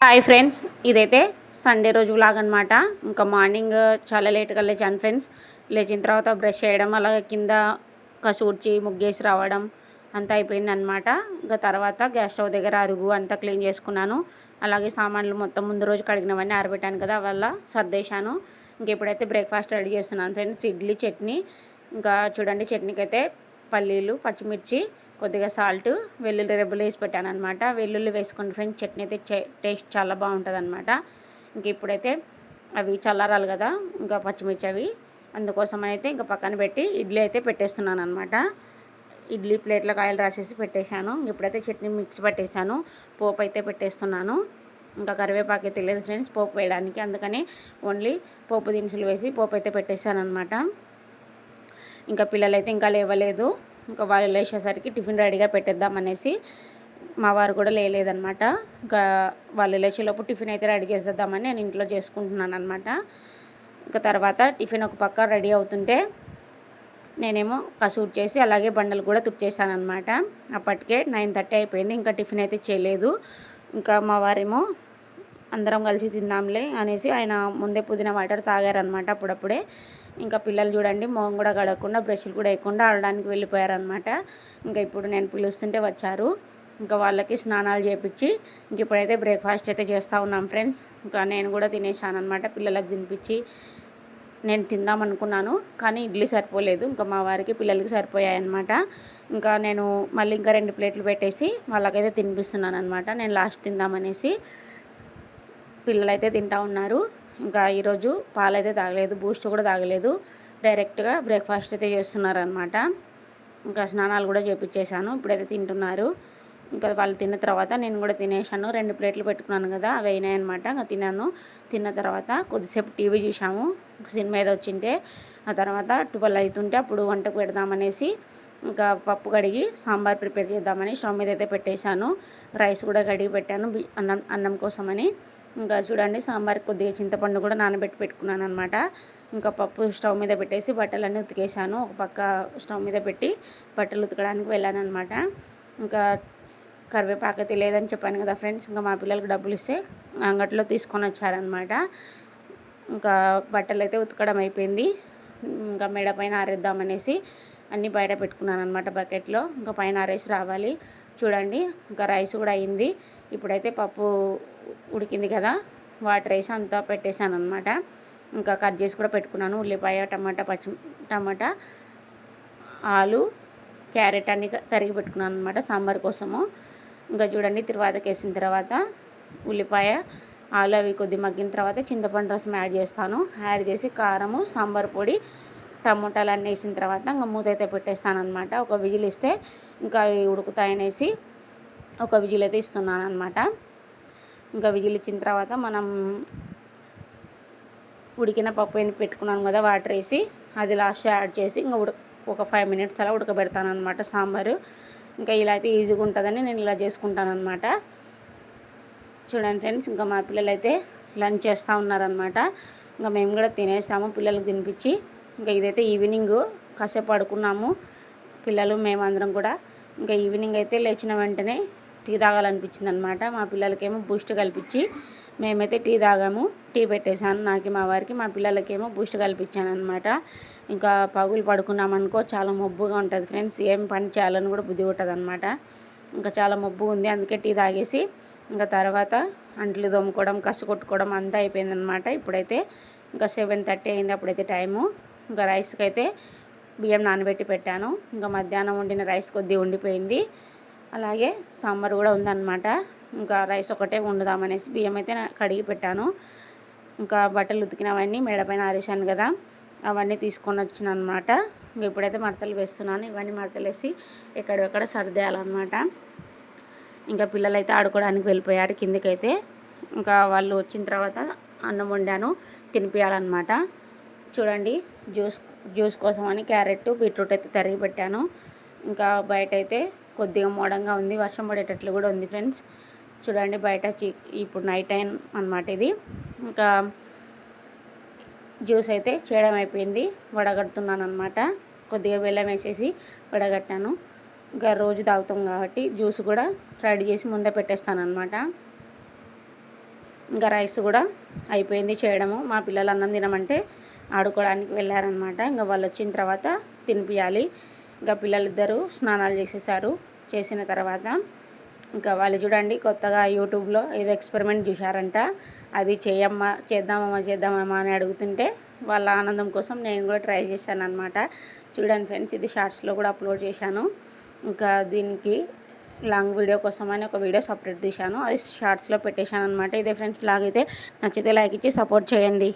Hi friends ఇదైతే Sunday రోజు vlog అనమాట ఇంకా మార్నింగ్ చాలా లేట్గా లేచాను ఫ్రెండ్స్ లేచిన తర్వాత బ్రష్ చేయడం అలాగే కింద కసూర్చి ముగ్గేసి రావడం అంతా అయిపోయింది అనమాట ఇంకా తర్వాత గ్యాస్ స్టవ్ దగ్గర అరుగు అంతా క్లీన్ చేసుకున్నాను. అలాగే సామాన్లు మొత్తం ముందు రోజు కడిగినవన్నీ ఆరబెట్టాను కదా వల్ల సర్దేశాను. ఇంక ఇప్పుడైతే బ్రేక్ఫాస్ట్ రెడీ చేస్తున్నాను ఫ్రెండ్స్ ఇడ్లీ చట్నీ. ఇంకా చూడండి చట్నీకి అయితే పల్లీలు పచ్చిమిర్చి కొద్దిగా సాల్ట్ వెల్లుల్లి రెబ్బలు వేసి పెట్టాను అనమాట వెల్లుల్లి వేసుకుని ఫ్రెండ్స్ చట్నీ అయితే టేస్ట్ చాలా బాగుంటుంది అనమాట ఇంక ఇప్పుడైతే అవి చల్లారాలి కదా ఇంకా పచ్చిమిర్చి అవి. అందుకోసం అయితే ఇంకా పక్కన పెట్టి ఇడ్లీ అయితే పెట్టేస్తున్నాను అనమాట ఇడ్లీ ప్లేట్లో కాయలు రాసేసి పెట్టేశాను. ఇప్పుడైతే చట్నీ మిక్స్ పెట్టేశాను. పోపు అయితే పెట్టేస్తున్నాను. ఇంకా కరివేపాకు అయితే లేదు ఫ్రెండ్స్ పోపు వేయడానికి. అందుకని ఓన్లీ పోపు దినుసులు వేసి పోపు అయితే పెట్టేశాను అనమాట ఇంకా పిల్లలైతే ఇంకా లేవలేదు. ఇంకా వాళ్ళు లేచేసరికి టిఫిన్ రెడీగా పెట్టేద్దాం అనేసి మా వారు కూడా లేలేదనమాట ఇంకా వాళ్ళు లేచేలోపు టిఫిన్ అయితే రెడీ చేసేద్దామని నేను ఇంట్లో చేసుకుంటున్నాను అనమాట ఇంకా తర్వాత టిఫిన్ ఒక పక్క రెడీ అవుతుంటే నేనేమో కసూట్ చేసి అలాగే బండలు కూడా తుడిచేసాను అనమాట అప్పటికే నైన్ థర్టీ అయిపోయింది ఇంకా టిఫిన్ అయితే చేయలేదు. ఇంకా మా వారేమో అందరం కలిసి తిందాంలే అనేసి ఆయన ముందే పుదీనా వాటర్ తాగారనమాట అప్పుడప్పుడే. ఇంకా పిల్లలు చూడండి మొహం కూడా కడగకుండా బ్రష్లు కూడా వేయకుండా ఆడడానికి వెళ్ళిపోయారనమాట ఇంకా ఇప్పుడు నేను పిలుస్తుంటే వచ్చారు. ఇంకా వాళ్ళకి స్నానాలు చేపించి ఇంక ఇప్పుడైతే బ్రేక్ఫాస్ట్ అయితే చేస్తూ ఉన్నాం ఫ్రెండ్స్ ఇంకా నేను కూడా తినేసాను అనమాట పిల్లలకు తినిపించి నేను తిందాం అనుకున్నాను కానీ ఇడ్లీ సరిపోలేదు. ఇంకా మా వారికి పిల్లలకి సరిపోయాయి అనమాట ఇంకా నేను మళ్ళీ ఇంకా రెండు ప్లేట్లు పెట్టేసి వాళ్ళకైతే తినిపిస్తున్నాను అనమాట నేను లాస్ట్ తిందామనేసి పిల్లలైతే తింటా ఉన్నారు. ఇంకా ఈరోజు పాలైతే తాగలేదు బూస్ట్ కూడా తాగలేదు. డైరెక్ట్గా బ్రేక్ఫాస్ట్ అయితే చేస్తున్నారనమాట ఇంకా స్నానాలు కూడా చేపించేశాను ఇప్పుడైతే తింటున్నారు. ఇంకా వాళ్ళు తిన్న తర్వాత నేను కూడా తినేసాను. రెండు ప్లేట్లు పెట్టుకున్నాను కదా అవి అయినాయన్నమాట. ఇంకా తిన్నాను. తిన్న తర్వాత కొద్దిసేపు టీవీ చూసాము సినిమా ఏదో వచ్చింటే ఆ తర్వాత ట్వెల్వ్ అవుతుంటే అప్పుడు వంటకు పెడదామనేసి ఇంకా పప్పు కడిగి సాంబార్ ప్రిపేర్ చేద్దామని స్టవ్ మీద అయితే పెట్టేశాను. రైస్ కూడా కడిగి పెట్టాను అన్నం అన్నం కోసమని. ఇంకా చూడండి సాంబార్ కొద్దిగా చింతపండు కూడా నానబెట్టి పెట్టుకున్నాను అనమాట ఇంకా పప్పు స్టవ్ మీద పెట్టేసి బట్టలన్నీ ఉతికేసాను ఒక పక్క స్టవ్ మీద పెట్టి బట్టలు ఉతకడానికి వెళ్ళాను అనమాట ఇంకా కరివేపాకు లేదని చెప్పాను కదా ఫ్రెండ్స్ ఇంకా మా పిల్లలకు డబ్బులు ఇస్తే అంగట్లో తీసుకొని వచ్చారనమాట ఇంకా బట్టలు అయితే ఉతకడం అయిపోయింది. ఇంకా మెడ పైన ఆరేద్దామనేసి అన్నీ బయట పెట్టుకున్నాను అనమాట బకెట్లో. ఇంకా పైన రైస్ రావాలి. చూడండి ఇంకా రైస్ కూడా అయింది. ఇప్పుడైతే పప్పు ఉడికింది కదా. వాటర్ రైస్ అంతా పెట్టేశాను అనమాట ఇంకా కట్ చేసి కూడా పెట్టుకున్నాను. ఉల్లిపాయ టమాటా పచ్చి టమాటా ఆలు క్యారెట్ అన్ని తరిగి పెట్టుకున్నాను అనమాట సాంబార్ కోసము. ఇంకా చూడండి తిరువాతకి వేసిన తర్వాత ఉల్లిపాయ ఆలు అవి కొద్ది మగ్గిన తర్వాత చింతపండు రసం యాడ్ చేస్తాను. యాడ్ చేసి కారము సాంబార్ పొడి టమోటాలు అన్నీ వేసిన తర్వాత ఇంకా మూత అయితే పెట్టేస్తాను అనమాట ఒక విజిల్ ఇస్తే ఇంకా అవి ఉడుకుతాయనేసి ఒక విజిల్ అయితే ఇస్తున్నాను అనమాట ఇంకా విజిల్ ఇచ్చిన తర్వాత మనం ఉడికిన పప్పు అయిన పెట్టుకున్నాను కదా వాటర్ వేసి అది లాస్ట్ యాడ్ చేసి ఇంకా ఉడక ఒక ఫైవ్ మినిట్స్ అలా ఉడకబెడతాను అనమాట సాంబారు. ఇంకా ఇలా అయితే ఈజీగా ఉంటుందని నేను ఇలా చేసుకుంటాను అనమాట చూడండి ఫ్రెండ్స్ ఇంకా మా పిల్లలు అయితే లంచ్ చేస్తూ ఉన్నారనమాట ఇంకా మేము కూడా తినేస్తాము పిల్లలకు తినిపించి. ఇంకా ఇదైతే ఈవినింగ్ కాసేపు పడుకున్నాము. పిల్లలు మేమందరం కూడా. ఇంకా ఈవినింగ్ అయితే లేచిన వెంటనే టీ తాగాలనిపించింది అనమాట మా పిల్లలకేమో బూస్ట్ కల్పించి మేమైతే టీ తాగాము. టీ పెట్టేశాను. నాకు మా వారికి మా పిల్లలకేమో బూస్ట్ కల్పించాను అనమాట ఇంకా పగులు పడుకున్నామనుకో చాలా మబ్బుగా ఉంటుంది ఫ్రెండ్స్. ఏం పని చేయాలని కూడా బుద్ధి ఉంటుంది అనమాట ఇంకా చాలా మబ్బు ఉంది. అందుకే టీ తాగేసి ఇంకా తర్వాత అంట్లు తోముకోవడం కసు కొట్టుకోవడం అంతా అయిపోయిందనమాట. ఇప్పుడైతే ఇంకా సెవెన్ థర్టీ అయింది. అప్పుడైతే టైము. ఇంకా రైస్కి అయితే బియ్యం నానబెట్టి పెట్టాను. ఇంకా మధ్యాహ్నం వండిన రైస్ కొద్దిగా ఉండిపోయింది. అలాగే సాంబార్ కూడా ఉందన్నమాట. ఇంకా రైస్ ఒకటే వండుదామనేసి బియ్యం అయితే కడిగి పెట్టాను. ఇంకా బట్టలు ఉతికినవన్నీ మేడపైన ఆరేసాను కదా అవన్నీ తీసుకొని వచ్చిన అనమాట ఇంక ఇప్పుడైతే మడతలు వేస్తున్నాను. ఇవన్నీ మడతలు వేసి ఎక్కడెక్కడ సర్దేయాలన్నమాట. ఇంకా పిల్లలు అయితే ఆడుకోవడానికి వెళ్ళిపోయారు కిందకైతే. ఇంకా వాళ్ళు వచ్చిన తర్వాత అన్నం వండాను తినిపించాలన్నమాట చూడండి జ్యూస్ జ్యూస్ కోసం అని క్యారెట్ బీట్రూట్ అయితే తరిగి పెట్టాను. ఇంకా బయట అయితే కొద్దిగా మోడంగా ఉంది వర్షం పడేటట్లు కూడా ఉంది ఫ్రెండ్స్. చూడండి బయట ఇప్పుడు నైట్ టైం అనమాట ఇది. ఇంకా జ్యూస్ అయితే చేయడం అయిపోయింది వడగడుతున్నాను అనమాట కొద్దిగా బెల్లం వేసేసి వడగట్టాను. ఇంకా రోజు తాగుతాం కాబట్టి జ్యూస్ కూడా రెడీ చేసి ముందే పెట్టేస్తాను అనమాట ఇంకా రైస్ కూడా అయిపోయింది చేయడము. మా పిల్లలు అన్నం తినమంటే ఆడుకోవడానికి వెళ్ళారనమాట. ఇంకా వాళ్ళు వచ్చిన తర్వాత తినిపించాలి ఇంకా పిల్లలిద్దరూ స్నానాలు చేసేసారు. చేసిన తర్వాత ఇంకా వాళ్ళు చూడండి కొత్తగా యూట్యూబ్లో ఏదో ఎక్స్పెరిమెంట్ చూశారంట. అది చేయమ్మా చేద్దామమ్మా చేద్దామమ్మా అని అడుగుతుంటే వాళ్ళ ఆనందం కోసం నేను కూడా ట్రై చేశాను అనమాట చూడండి ఫ్రెండ్స్ ఇది షార్ట్స్లో కూడా అప్లోడ్ చేశాను. ఇంకా దీనికి లాంగ్ వీడియో కోసం అని ఒక వీడియో సపరేట్ తీశాను. అది షార్ట్స్లో పెట్టేశాను అనమాట ఇదే ఫ్రెండ్స్ లాగైతే అయితే నచ్చితే లైక్ ఇచ్చి సపోర్ట్ చేయండి.